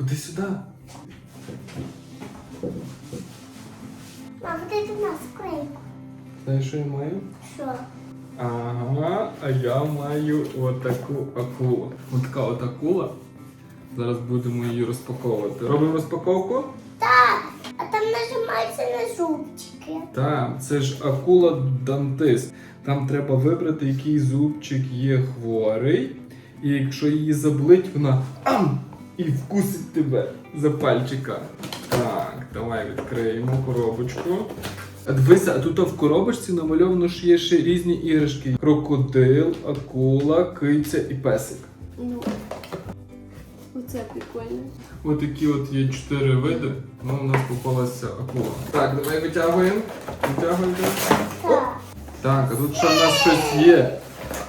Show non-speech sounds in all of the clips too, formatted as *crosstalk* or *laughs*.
Ходи сюди. Мам, ти до нас склейку. Знаєш, що я маю? Що? Ага, а я маю отаку акулу. Отака от акула. Зараз будемо її розпаковувати. Робимо розпаковку? Так, а там нажимаються на зубчики. Так, це ж акула дантист. Там треба вибрати, який зубчик є хворий. І якщо її заблить, вона ам! І вкусить тебе за пальчика. Так, давай відкриємо коробочку. А Дивися, а тут в коробочці намальовано, що є ще різні іграшки: крокодил, акула, киця і песик. Ну. Оце прикольно. Ось такі от є чотири види. Ну, у нас попалася акула. Так, давай витягуємо. Витягуємо. Так, а тут ще в нас щось є.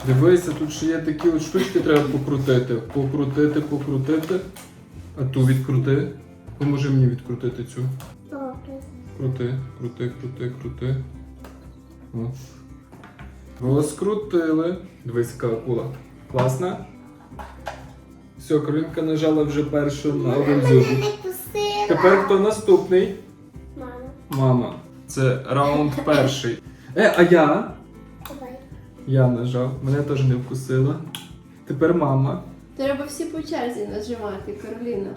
Дивися, тут ще є такі от штучки, треба покрутити. Покрутити, покрутити. А ту відкрути. Поможи мені відкрутити цю. Добре. Крути, крути, крути, крути. О. Розкрутили. Дивись, яка акула. Класна? Все, Каролінка нажала вже першу на один не пустила. Тепер хто наступний? Мама, Мама. Це раунд перший. Е, а я? давай. Я нажав, мене теж не вкусила. Тепер мама. Треба всі по черзі нажимати, Кароліна.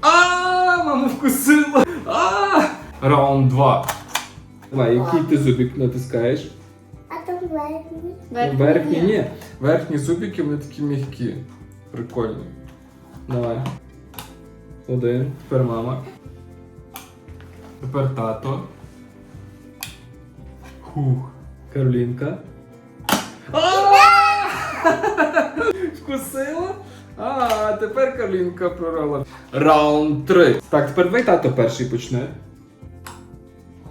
А, мама вкусила! А! Раунд 2. Давай, який ти зубик натискаєш? А там верхній. Верхні ні. Верхні зубики вони такі м'які. Прикольні. Давай. Один. Тепер мама. Тепер тато. Хух. Каролінка. *laughs* Вкусила? А, тепер Каролінка прорала. Раунд 3. Так, тепер давай тато перший почне.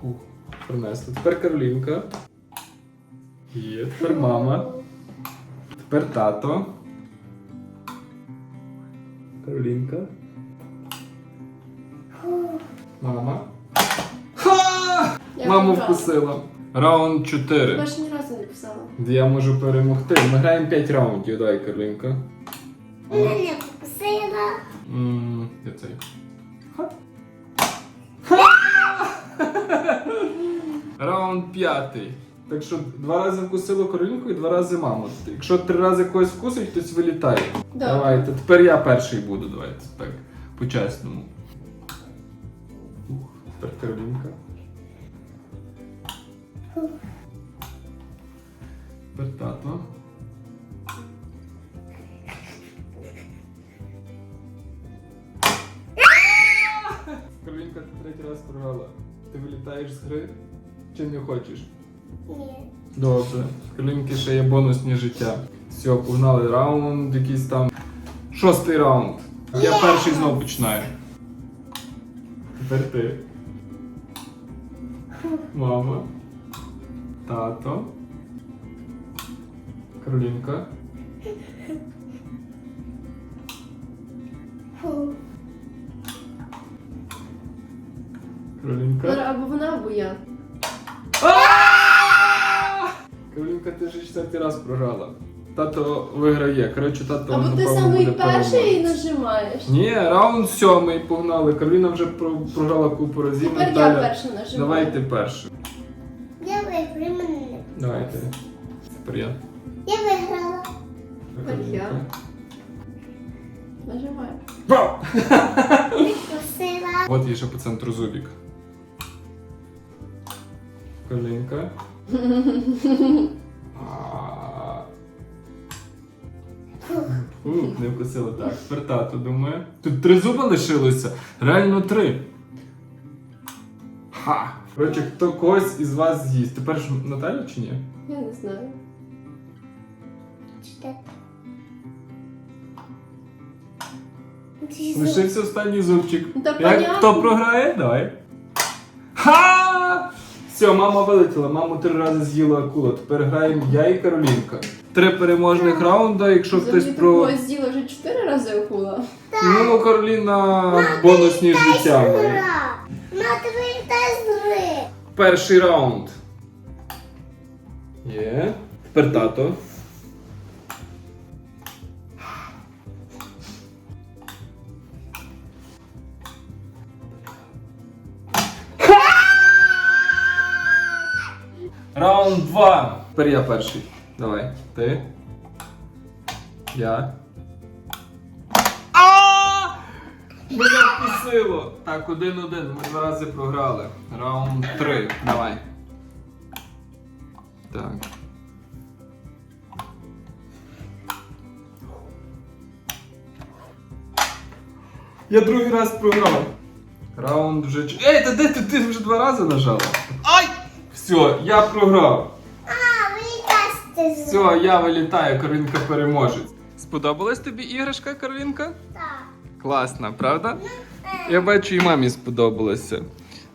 Хух. Принесли. Тепер Каролінка. Є, тепер мама. Тепер тато. Каролінка. Мама. Ха! Я Маму вкусила. Раунд 4. Я ж ні разу не писала. Я можу перемогти. Ми граємо 5 раундів, дай, Карлінка. Мене не пустила. Ммм, де цей? Раунд п'ятий. Так що два рази вкусило Каролінку і два рази маму. Якщо три рази когось вкусить, хтось вилітає. Добре. Давайте, тепер я перший буду, давайте так. По-чесному. Ух, Тепер Каролінка. Тепер тато. Каролінка, ти третій раз програла. Ти вилітаєш з гри чи не хочеш? Ні. Добре. В Каролінки ще є бонусні життя. Все, погнали раунд, якийсь там. Шостий раунд. Я перший знов починаю. Тепер ти. Мама. Тато. Каролінка. Фу. Каролінка. Або вона, або я. Каролінка, ти вже четвертий раз програла. Тато виграє. Коротше, тато Або ти напевно, самий буде перший і переможець. нажимаєш. Ні, раунд сьомий погнали. Кароліна вже про- програла купу разів. Тепер я Наталя, перша нажимаю. Давай ти перший. Я виграю, мене не. Давай ти. Тепер я. Я виграла. Я. Нажимаю. Вау! От є ще по центру зубик. Колінка. *laughs* А. У, Не вкусила так. Тепер тато думає. Тут три зуби лишилося. Реально три. Ха! Коротше, хто когось із вас з'їсть. Тепер ж Наталя чи ні? Я не знаю. Ти. Лишився останній зубчик. Та Як понятно. хто програє? Давай. Ха! Все, мама вилетіла, маму три рази з'їла акула. Тепер граємо я і Каролінка. Три переможних раунда, якщо хтось Взагалі про. такого з'їла вже чотири рази акула. Ну, Кароліна бонусні життя. має. Перший раунд. Є. Тепер тато. Раунд два. Тепер я перший. Давай. Ти. Я. Мене вкусило! Так, один-один. Ми два рази програли. Раунд 3. Давай. Так. Я другий раз програв. Раунд вже. Ей, та де ти, ти вже два рази нажала? Ай! Все, я програв. А, ви Все, я вилітаю, Каролінка переможець. Сподобалась тобі іграшка, Каролінка? Класна, правда? Я бачу, і мамі сподобалося.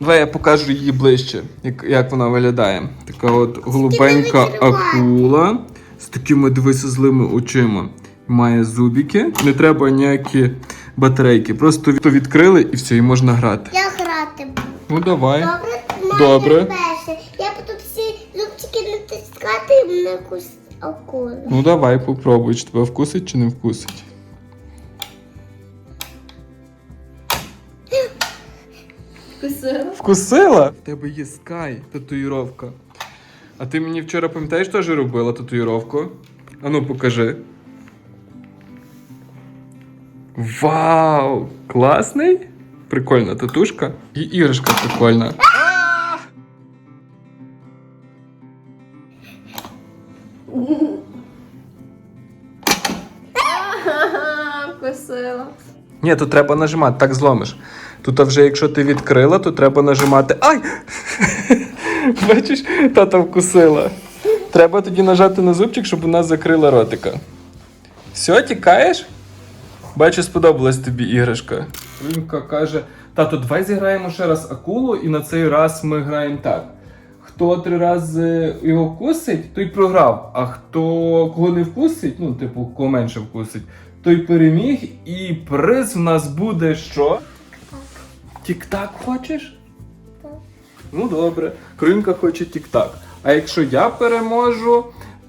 Давай я покажу її ближче, як, як вона виглядає. Така от голубенька акула з такими дивися злими очима. Має зубики. Не треба ніякі батарейки. Просто від- відкрили і все, і можна грати. Я грати буду. Ну давай. Добре? Добре. я перше. Я буду всі зубчики натискати і мене якусь акулу. Ну давай, попробуй, чи тебе вкусить чи не вкусить. Вкусила. Вкусила? В тебе є скай, татуїровка. А ти мені вчора пам'ятаєш, теж робила татуїровку? Ану, покажи. Вау! Класний! Прикольна татушка. І іграшка прикольна. *laughs* Вкусила. Ні, тут треба нажимати, так зломиш. Тут а вже якщо ти відкрила, то треба нажимати. Ай! *laughs* Бачиш, тата вкусила. Треба тоді нажати на зубчик, щоб вона закрила ротика. Все, тікаєш? Бачу, сподобалась тобі іграшка. Ринка каже: тато, давай зіграємо ще раз акулу, і на цей раз ми граємо так. Хто три рази його вкусить, той програв. А хто кого не вкусить, ну, типу, кого менше вкусить, той переміг, і приз в нас буде що? Тік-так хочеш? Так. Ну добре. Кринка хоче тік-так. А якщо я переможу,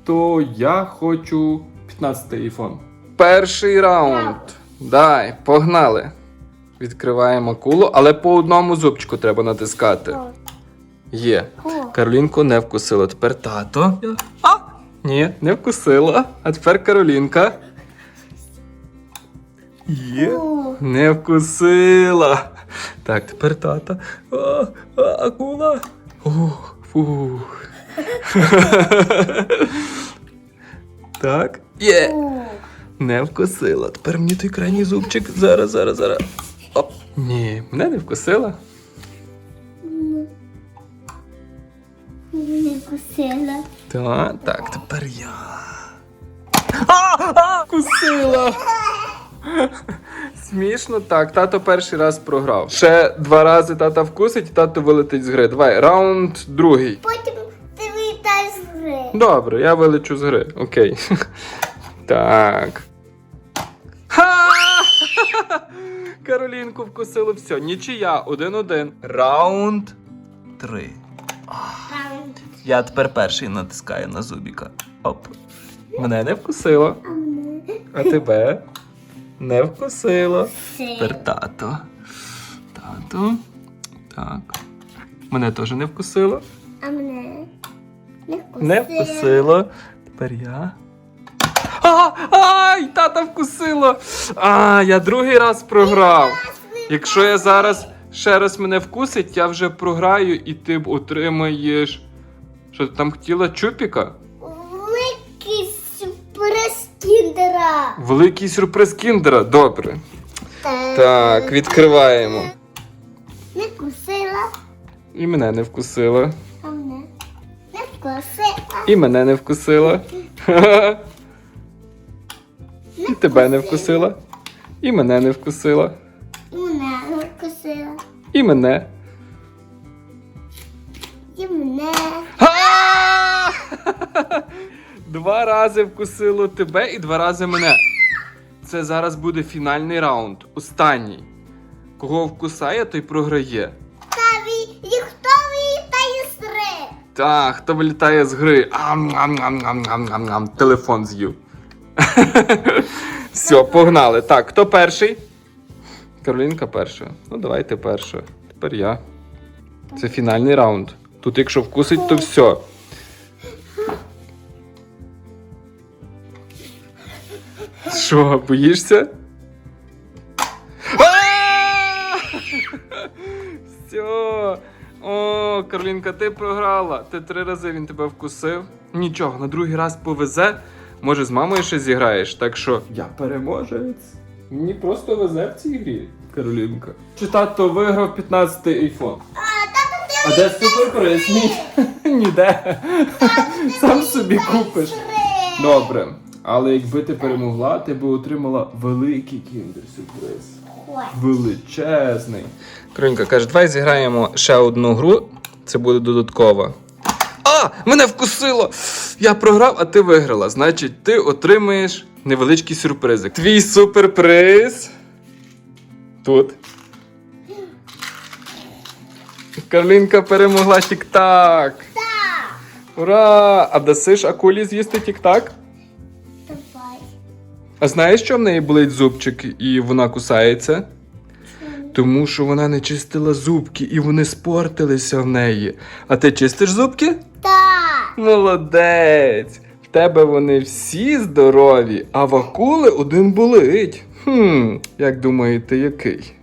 то я хочу 15 айфон. Перший раунд. Дай, погнали. Відкриваємо кулу, але по одному зубчику треба натискати. Є. Каролінку не вкусила. Тепер тато. А! Ні, не вкусила. А тепер Каролінка. Є. Не вкусила. Так, тепер тата. А, а, акула. Ух, фух. *laughs* так. Є. Не вкусила. Тепер мені той крайній зубчик. Зараз, зараз, зараз. Оп. Ні, мене не вкусила. Не вкусила. Так, так, тепер я. А, а, вкусила! *laughs* Смішно, так. Тато перший раз програв. Ще два рази тата вкусить, і тато вилетить з гри. Давай, раунд другий. Потім ти вилітаєш з гри. Добре, я вилечу з гри. Окей. *laughs* Так. Ха! *laughs* Каролінку вкусило все. Нічия, один-один. Раунд три. Раунд. Я тепер перший натискаю на зубіка. Оп. Мене не вкусило. А А тебе не вкусило. Тепер тато. Тато. Так. Мене теж не вкусило. А мене не вкусила. Не вкусило. Тепер я. А, ай, тата вкусило. А, я другий раз програв. Якщо я зараз ще раз мене вкусить, я вже програю і ти б отримаєш. Що ти там хотіла чупіка? Кіндера. Великий сюрприз кіндера. Добре. Так, відкриваємо. Не вкусила. І мене не вкусила. А мене не вкусила. І мене не вкусила. І тебе не вкусила. І мене не вкусила. І мене не вкусила. І мене. І мене. Два рази вкусило тебе і два рази мене. Це зараз буде фінальний раунд. Останній. Кого вкусає, той програє. Та ві... І хто вилітає з гри? Так, хто вилітає з гри. Ам-ам-ам-ам-ам-ам. Телефон з'їв. Все, погнали. Так, хто перший? Каролінка перша. Ну, давайте перша. Тепер я. Це фінальний раунд. Тут, якщо вкусить, то все. Що, боїшся? Все. О, Каролінка, ти програла. Ти три рази він тебе вкусив. Нічого, на другий раз повезе. Може, з мамою ще зіграєш, так що я переможець. Мені просто везе в цій грі, Каролінка. Чи тато виграв 15-й айфон? А де суперприз? Ні. *laughs* Ніде. Сам собі купиш. Добре. Але якби ти перемогла, ти би отримала великий кіндер-сюрприз. Величезний. Кринька каже, давай зіграємо ще одну гру. Це буде додаткова. А! Мене вкусило! Я програв, а ти виграла. Значить, ти отримаєш невеличкий сюрпризик. Твій суперприз. Тут. Карлінка перемогла тік-так. Так. Ура! А дасиш акулі з'їсти тік-так? А знаєш, що в неї болить зубчик і вона кусається? Тому що вона не чистила зубки і вони спортилися в неї. А ти чистиш зубки? Так. Молодець! В тебе вони всі здорові, а в акули один болить. Хм, як думаєте, який?